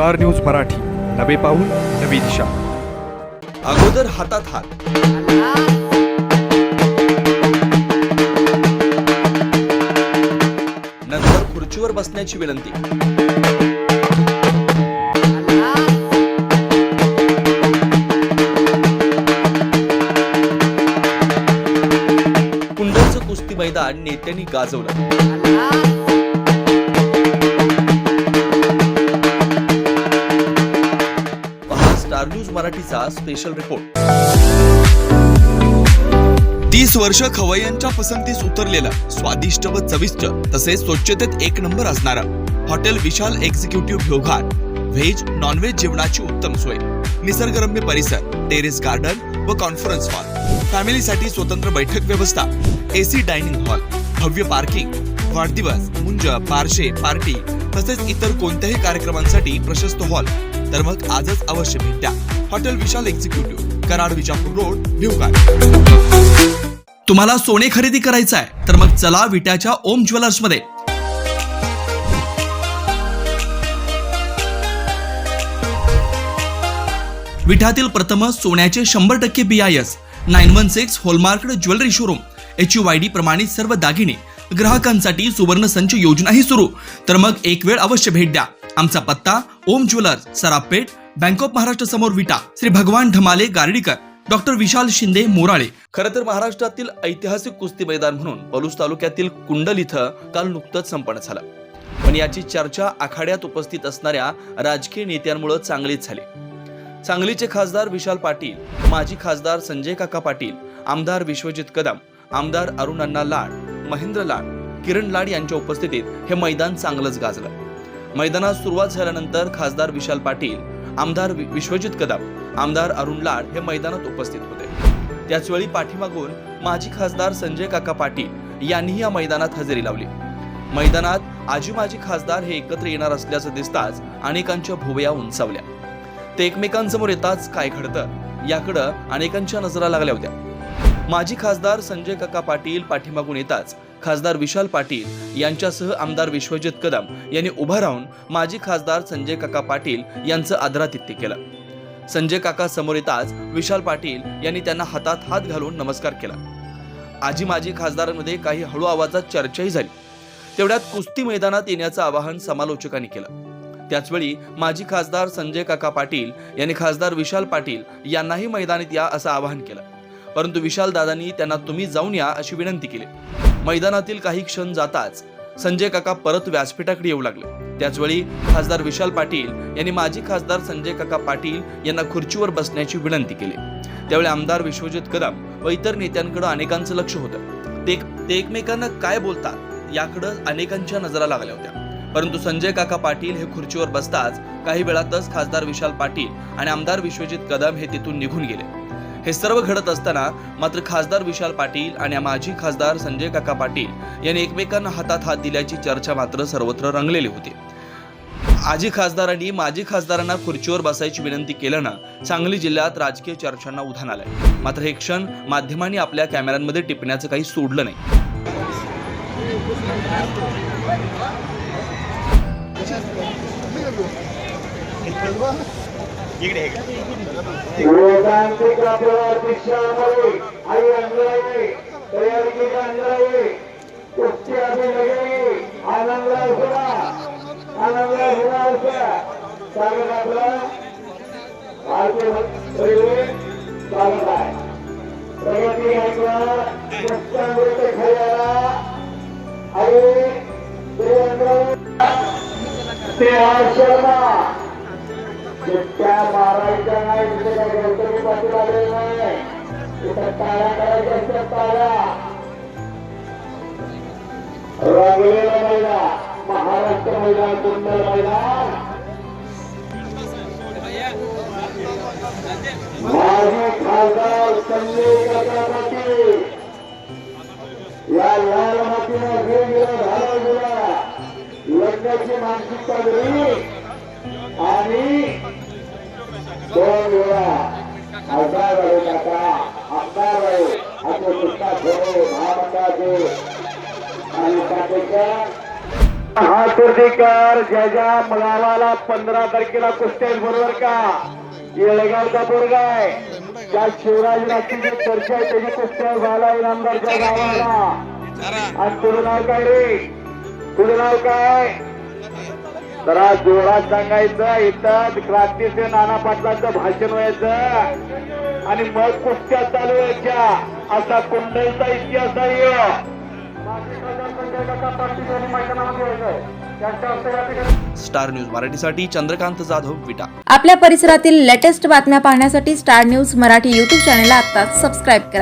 Star news Marathi. नवे पाऊल नवी दिशा. अगोदर हातात हात. नंतर खुर्चीवर बसण्याची विनंती. कुंडलचं कुस्ती मैदान नेत्यांनी गाजवलं. स्टार न्यूज मराठीचा स्पेशल रिपोर्ट तीस वर्ष खवय्यांच्या पसंतीस उतरलेलं स्वादिष्ट व चविष्ट तसेच स्वच्छतेत एक नंबर असणारा हॉटेल विशाल एक्झिक्युटिव्ह भ्योघार व्हेज नॉनव्हेज जेवणाची उत्तम सोय. निसर्गरम्य परिसर टेरेस गार्डन व कॉन्फरन्स हॉल फॅमिलीसाठी स्वतंत्र बैठक व्यवस्था एसी डायनिंग हॉल भव्य पार्किंग वाढदिवस मुंज पारशे पार्टी तसेच इतर कोणत्याही कार्यक्रमांसाठी प्रशस्त हॉल तर मग आजच अवश्य भेट. द्या hotel Vishal executive Karad Vijapur road भिवकार तुम्हाला सोने खरेदी करायचं आहे तर मग चला विट्याच्या ओम ज्वेलर्समध्ये विठातील प्रथम सोन्याचे शंभर टक्के B I S nine one six hallmark jewellery showroom H U I D प्रमाणित सर्व दागिने. ग्राहकांसाठी सुवर्ण संच योजनाही सुरू. तर मग एक वेळ अवश्य भेट द्या. आमचा पत्ता Om jewellers Sarapeth bank of Maharashtra समोर विटा. श्री भगवान ढमाले गार्डीकर. डॉक्टर विशाल शिंदे मोराळे. खरं तर महाराष्ट्रातील ऐतिहासिक कुस्ती मैदान म्हणून पलूस तालुक्यातील कुंडल इथं काल नुकतंच संपन्न झालं. पण याची चर्चा आखाड्यात उपस्थित असणाऱ्या राजकीय नेत्यांमुळे चांगलीच झाली. सांगलीचे खासदार विशाल पाटील माजी खासदार संजय काका पाटील आमदार विश्वजित कदम आमदार अरुण अण्णा लाड महेंद्र लाड किरण लाड यांच्या उपस्थितीत हे मैदान चांगलंच गाजलं. मैदानात सुरुवात झाल्यानंतर खासदार विशाल पाटील आमदार वि- विश्वजित कदम आमदार अरुण लाड हे मैदानात उपस्थित होते. त्याचवेळी पाठीमागून माजी खासदार संजय काका पाटील यांनीही या मैदानात हजेरी लावली. मैदानात आजी माजी खासदार हे एकत्र येणार असल्याचं दिसताच अनेकांच्या भुवया उंचावल्या. ते एकमेकांसमोर येताच काय घडतं याकडं अनेकांच्या नजरा लागल्या होत्या. माजी खासदार संजय काका पाटील पाठीमागून येताच खासदार विशाल पाटील यांच्यासह आमदार विश्वजित कदम यांनी उभं राहून माजी खासदार संजय काका पाटील यांचं आदरातिथ्य केलं. संजय काका समोर येताच विशाल पाटील यांनी त्यांना हातात हात घालून नमस्कार केला. आजी माजी खासदारांमध्ये काही हळू आवाजात चर्चाही झाली. तेवढ्यात कुस्ती मैदानात येण्याचं आवाहन समालोचकांनी केलं. त्याचवेळी माजी खासदार संजय काका पाटील यांनी खासदार विशाल पाटील यांनाही मैदानात या असं आवाहन केलं. परंतु विशाल दादांनी त्यांना तुम्ही जाऊन या अशी विनंती केली. मैदानातील काही क्षण जाताच संजय काका परत व्यासपीठाकडे येऊ लागले. त्याचवेळी खासदार विशाल पाटील यांनी माजी खासदार संजय काका पाटील यांना खुर्चीवर बसण्याची विनंती केली. त्यावेळी आमदार विश्वजित कदम व इतर नेत्यांकडे अनेकांचं लक्ष होतं. ते ते एकमेकांना काय बोलतात याकडं अनेकांच्या नजरा लागल्या होत्या. परंतु संजय काका पाटील हे खुर्चीवर बसताच काही वेळातच खासदार विशाल पाटील आणि आमदार विश्वजित कदम हे तिथून निघून गेले. हे सर्व घडत असताना मात्र खासदार विशाल पाटील आणि माजी खासदार संजय काका पाटील यांनी एकमेकांना हातात हात दिल्याची चर्चा मात्र सर्वत्र रंगलेली होती. आजी खासदारांनी माजी खासदारांना खुर्चीवर बसायची विनंती केल्यानं सांगली जिल्ह्यात राजकीय चर्चांना उधाण आलंय. मात्र हे क्षण माध्यमांनी आपल्या कॅमेऱ्यांमध्ये टिपण्याचं काही सोडलं नाही. लोकांतिक आपल्याला दीक्षामध्ये आई अंजलाये तयारी कुस्ती आनंदला आनंदला स्वागत भारतीय रेल्वे स्वागत आहे प्रगती आई ते शर्मा त्या मारायच्या नाही तिथे काही गणपती पाठी लागले नाही. तिथं टाळ्या करायच्या असतात टाळ्या रंगलेला मैदान महाराष्ट्र मैदान सुंदर मैदान. माजी खासदार संजय काका पाटील या लाल मातीनं वेगवेगळा घालव दिला लग्नाची मानसिकता दिली आणि दोन वेळा खासदार राहू काका आमदार राहू असे कृष्णा ठेवू महामंडळाचे आणि त्यापेक्षा हा तुर्दीकर ज्या ज्या गावाला पंधरा तारखेला कुस्त्या बरोबर का? येळगावचा पोरगा आहे. त्या शिवराज रात्रीची चर्चा आहे त्याची कुस्त्या झाला इनामदारच्या गावाला. आणि तुझं नाव काय रे? तुझं नाव काय? जरा जोरात सांगायचं इथं क्रांतीचे नाना पाटलांचं भाषण व्हायचं. आणि मग कुस्त्या चालू व्हायच्या. असा कुंडलचा इतिहास आहे. स्टार न्यूज मराठीसाठी चंद्रकांत जाधव विटा. आपल्या परिसरातील लेटेस्ट बातम्या पाहण्यासाठी स्टार न्यूज मराठी यूट्यूब चॅनलला आत्ताच सबस्क्राईब करा.